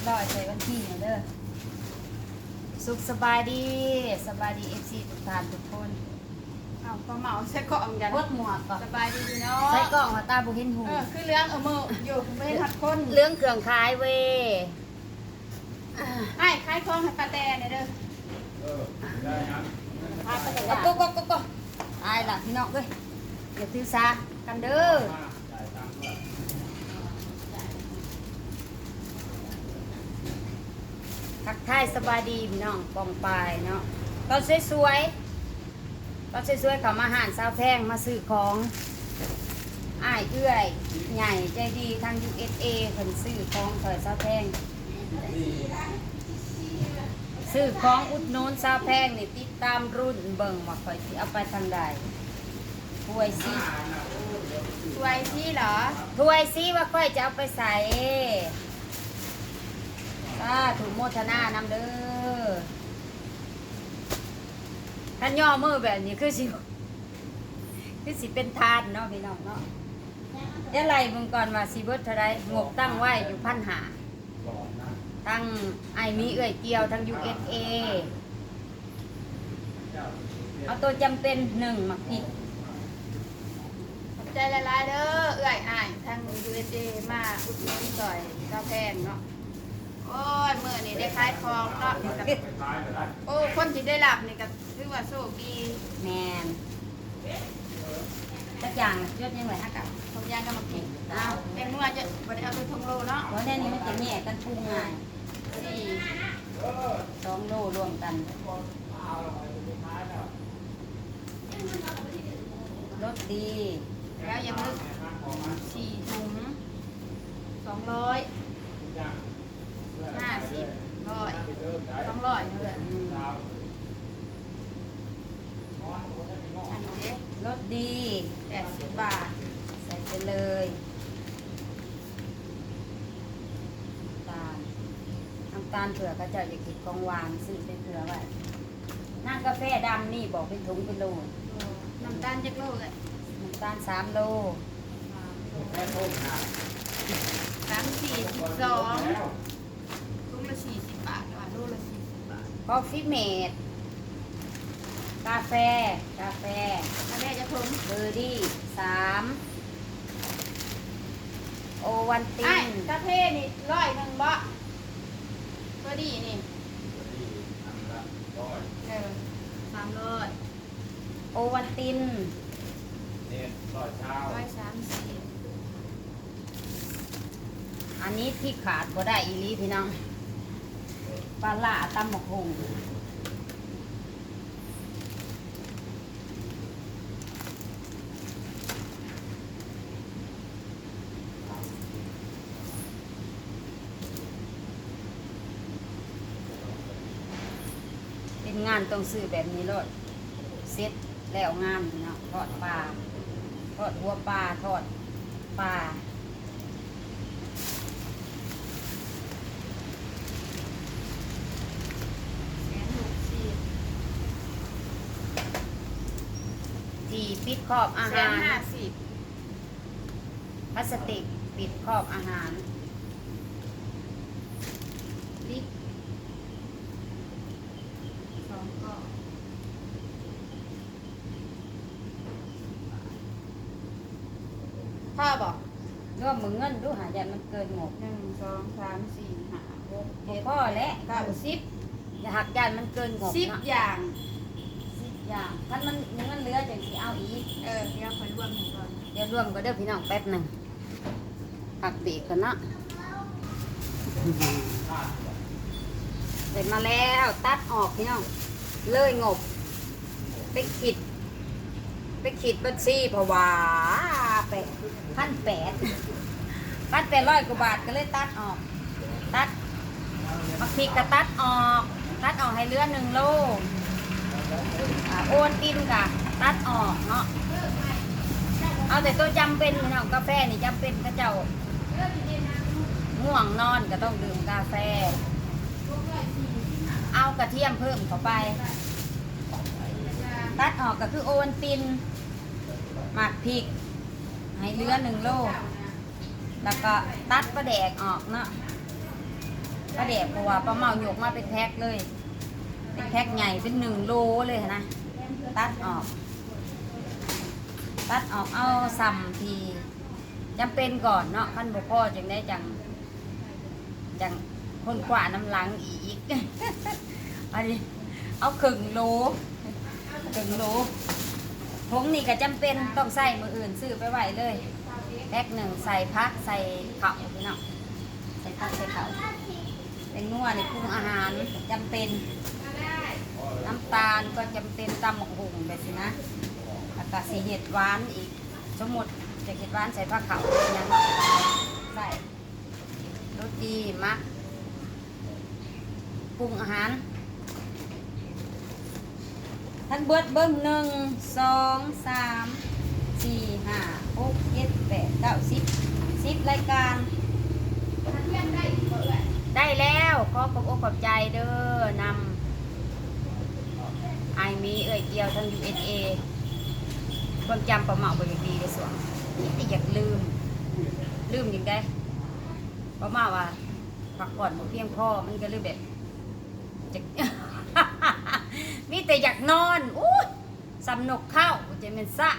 บร้อยใส่วันที่เนี่ยเด้อสุขสบายดีสบายดีเอฟซีทุกท่านทุกคนเอาก็เมาใส่กล่องกันพวกหมวกก่อนสบายดีพี่น้องใส่กล่องหัวตาบุหินหูเออคือเรื่องเออมืออยู่ไม่ได้ทัดคนเรื่องเครื่องคายเว้ยให้คล้ายคล้องให้ปลาแตเนี่ยเด้อพาไปแต่ก็ละก็ก็ก็ก็ตายละพี่น้องเว้ยอย่าถือสากันเด้อ ทักทายสบายดีพี่น้องปองปายเนาะตอนสวยๆตอนสวยๆเขามาหารซาวแพงมาซื้อของอ้ายเอื้อยใหญ่ใจดีทาง USA เพิ่นซื้อของถอยซาวแพงซื้อของอุดหนูนซาวแพงนี่ติดตามรุ่นเบิ่งว่าข่อยสิเอาไปทางใดถ้วยสิสวยที่เหรอถ้วยสิว่าข่อยจะเอาไปใส่ สาถูกโมทนานำเด้อท่านย่อมือแบบนี้คือสิคือสิเป็นทานเนาะพี่น้องเนาะเดี๋ยวไล่เบิ่งก่อนว่าสิเบิดเท่าไรงบตั้งไว้อยู่พันหาทั้งไอมีเอื่อยเกียวทั้ง USA เอาตัวจำเป็นหนึ่งหมักพริกขอบใจละลายเด้อเอื้อยอ้ายทาง USA มาอุดหนุนซอยข้าวแพงเนาะ โอ้ยมื้อนี้ได้คล้ายคล้องเนาะนี่ก็โอ้คนที่ได้หลับนี่ก็ถือว่าโชคดีแมนสักอย่างยอดยังไงฮะกับทงยางก็มากินเอาแตงนัวจะบ่ได้เอาไปทงโลเนาะเพราะแน่นี้มันจะแม่กันปรุงง่ายสี่สองโลรวมกันรสดี แล้วยังลึกสี่ถุงสองร้อยห้าสิบ ร้อยสองร้อยนี่แหละอืมอันนี้รสดีแปดสิบบาท ใส่ไปเลยน้ำตาลน้ำตาลเผื่อเขาเจะอยากกินของหวานซื้อเป็นเผื่อไว้น้ำกาแฟดำนี่บอกเป็นถุงเป็นโลน้ำตาลจักโลเลยน้ำตาลสามโลสามสี่สิบสองลูกละสี่สิบบาทว่ะลูกละสี่สิบบาท คอฟฟี่เมดกาแฟ กาแฟแล้วแม่จะถุงเบอร์ดี้สามโอวันติไอ้นกาแฟนี่ร้อยหนึ่งบ่ก็ดีนี่เออสามร้อยโอวันติน ร้อยสามสี่อันนี้ที่ขาดก็ได้อีหลีพี่น้อง ปลาล่าตำหมกหงเป็นงานต้องซื้อแบบนี้รถเซ็ตแล้วงานเนาะทอดปลาทอดหัวปลาทอดปลา แสนหกสี่ ที่ ปิดขอบอาแสหานรห้าสิบพลาสติกปิดขอบอาหารลิตรสองก็พ่อบอกรวมมือเงินดูหายันมันเกินงบหนึ่งสองสามสี่ห้าหกบ่เจ็ดพ่อและเก้าสิบอย่าหักยันมันเกินงบสิบเนาะอย่างสิบ อย่างถ้ามันยังมันเหลือจังสิเอาอีกเออเดี๋ยวคอยรวมให้ก่อนเดี๋ยวรวมก็เด้อพี่น้องแป๊บหนึ่งหักปีกกันเนาะเสร็จมาแล้วตัดออกพี่น้องเลยงบ ไปขิด ไปขิดบัญชีเพราะว่าไปพันแปดพันแปดร้อยกว่าบาทก็เลยตัดออก ตัดมาพริกก็ตัดออก ตัดออกให้เหลือหนึ่งโล อ่าโอนตินกะตัดออกเนาะเอาแต่ตัวจำเป็นพี่น้องกาแฟนี่จำเป็นก็เจ้าง่วงนอนก็ต้องดื่มกาแฟ เอากระเทียมเพิ่มเข้าไป ตัดออกก็คือโอวันติน หมักพริก ให้เลือหนึ่งโล แล้วก็ตัดประแดกออกเนาะปลาแดกเพราะว่าปลาเมาหยกมาเป็นแพ็คเลย เป็นแพ็คใหญ่เป็นหนึ่งโลเลยนะ ตัดออก ตัดออกเอาซ้ำทีจำเป็นก่อนเนาะขั้นบุพ่อจังได้จังจังคนกว่าน้ำหลังอีกอันนี้เอาครึ่งโลครึ่งโลผงนี่ก็จำเป็นต้องใส่มืออื่นซื้อไปไหวเลยแพ็คหนึ่งใส่พักใส่เข่าพี่น้องใส่พักใส่เข่าเป็นนัวในปรุงอาหารจำเป็น น้ำตาลก็จำเป็นตำหมกหุ่งไปสินะแล้วก็สีเห็ดหวานอีกสมมติจะเห็ดหวานใส่ผ้าขาวยังใส่รสดีมักปรุงอาหาร ท่านเบิดเบิ้งหนึ่งสองสามสี่ห้าหกเจ็ดแปดเก้าสิบสิบรายการท่านเลี้ยงได้อีกบ่เอ่ยได้แล้วขอขอบอกขอบใจเด้อนำ ไอมีเอ่ยเกียวทาง USA ความจำประเมาบ่อย่างดีเลยส่วนนี่แต่อยากลืม ลืมย่างได้ประเมาว่าพักผ่อนบ่เพียงพอมันก็เลยแบบจะ มีแต่อยากนอนอู้สำนกเข้าจะเป็นสะ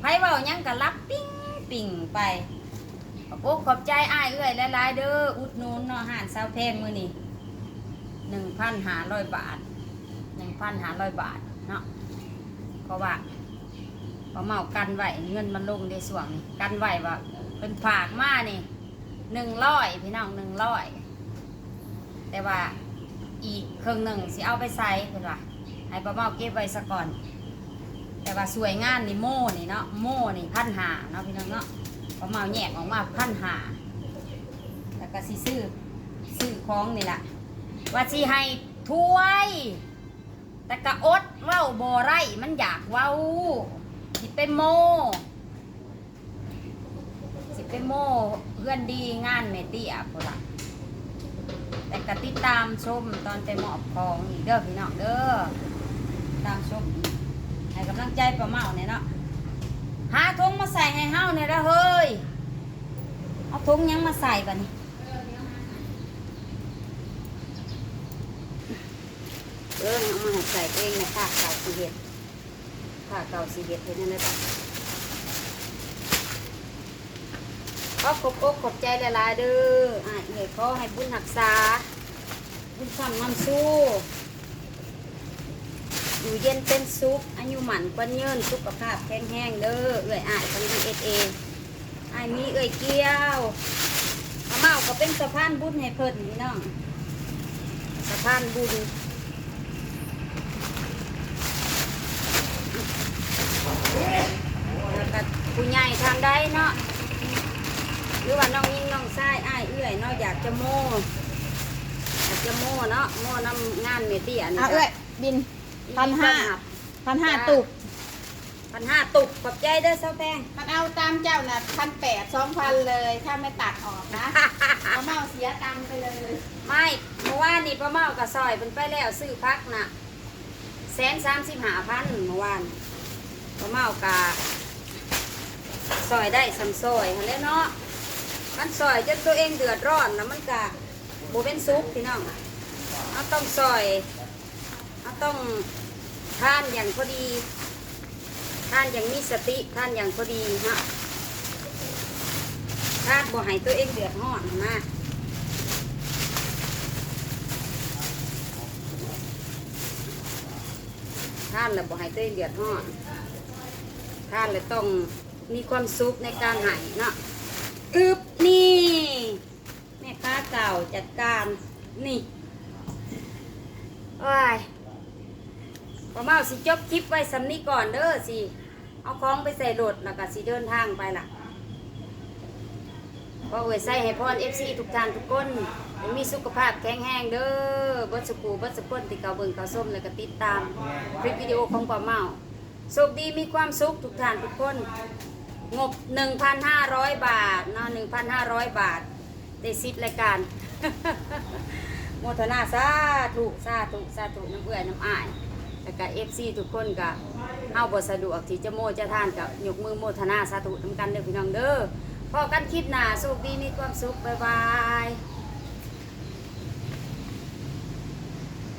ไผเว้าหยังก็รับปิ้งปิ่งไปขอบอกขอบใจอ้ายเอื้อยหลายๆเด้ออุดหนุนเนาะอาหารซาวแพงมื้อนี้หนึ่งพันหาร้อยบาท พันหาร้อยบาทเนาะเพราะว่าพอเมากันไหวเงินมันลงในส่วงนี้กันไหวว่าเป็นฝากมานี่หนึ่งร้อยพี่น้องหนึ่งร้อยแต่ว่าอีกเครื่องหนึ่งสิเอาไปใส่เพื่อนว่าให้ป้าเมาเก็บไว้ซะก่อน แต่ว่าสวยงานนี่โม่นี่เนาะโม่นี่พันหาเนาะพี่น้องเนาะพอเมาแยกออกมาพันหาแล้วก็สิซื้อซื้อของนี่แหละว่าสิให้ถ้วย แต่กะอดเว้าบ่ไรมันอยากเว้า สิไปโม สิไปโมเพื่อนดีงานเมเตียพุ่นละแต่กะติดตามชมตอนไปมอบของอีกเด้อพี่น้องเด้อตามชมอีกให้กำลังใจประเมาเนี่ยเนาะหาถุงมาใส่ให้เฮาเนี่ยละเฮ้ยเอาถุงยังมาใส่บันี้ เออเอามาให้ใส่เองนะค่ะเก่าสีเห็ดค่ะเก่าสีเห็ดเท่านั้นนะจ๊ะขอขอบอกขอบใจหลายๆเด้ออะเอ๋ยขอให้บุญรักษา บุญคำนำสู้ อยู่เย็นเป็นสุขอายุหมันกวนเยินสุขภาพแข็งแรงเด้อเอื่อยอายทางดีเอสเออายมีเอื่อยเกี้ยวอาเมาก็เป็นสะพานบุญให้เพิ่นพี่น้องสะพานบุญแล้วก็ ผู้ใหญ่ทางได้เนาะหรือว่าน้องยิ่งน้องชายอ้ายเอื่อยเนาะอยากจะโม่อยากจะโม่เนาะโม่น้ำงานเมตี้อันนี้เอาเอ้ยบินพันห้าพันห้าจ้าตุกพันห้าตุกขอบใจเด้อเซาแพงมันเอาตามเจ้าน่ะพันแปดสองพันเลย ถ้าไม่ตัดออกนะเอาเมาเสียตังค์ไปเลยไม่เมื่อวานนี่ป้าเมากับซอยเป็นไปแล้วซื้อพักน่ะแสนสามสิบห้าพันเมื่อวานป้าเมากะ ซอยได้สำซอยหั้นแหล้วเนาะมันซอยจนตัวเองเดือดร้อนแล้วมันกะโบเป็นซุปพี่น้องเอาต้องซอยเอาต้องทานอย่างพอดีทานอย่างมีสติทานอย่างพอดีเนาะทานบ่ให้ตัวเองเดือดร้อนนะท่านแล้วบ่ให้ตัวเองเดือดร้อนท่านเลยต้อง มีความสุขในการหายเนาะอึบนี่แม่ค้าเก่าจัดการนี่โอ้ยพอเมาสิจบคลิปไว้สำนี้ก่อนเด้อสิ เอาของไปใส่รถแล้วก็สิเดินทางไปล่ะก็เอ่ยใส่ให้พรเอฟซีทุกท่านทุกคนมีสุขภาพแข็งแรงเด้อบัดสกูบัดสกุลที่เขาเบิงเขาส้มแล้วก็ติดตาม คลิปวิดีโอของป้าเมาสุขดีมีความสุขทุกท่านทุกคน งบ 1,500 บาทเนาะ1,500 บาทได้สิบรายการ โมทนาสาธุสาธุสาธุน้ำเอื่อยน้ำอ้ายแล้วก็เอฟซีทุกคนก็เฮาบ่สะดวกที่จะโมจะทานกับยกมือโมทนาสาธุทำกันเด้อพี่น้องเด้อพอกันคลิปหน้าสุขดีมีความสุขบ๊ายบาย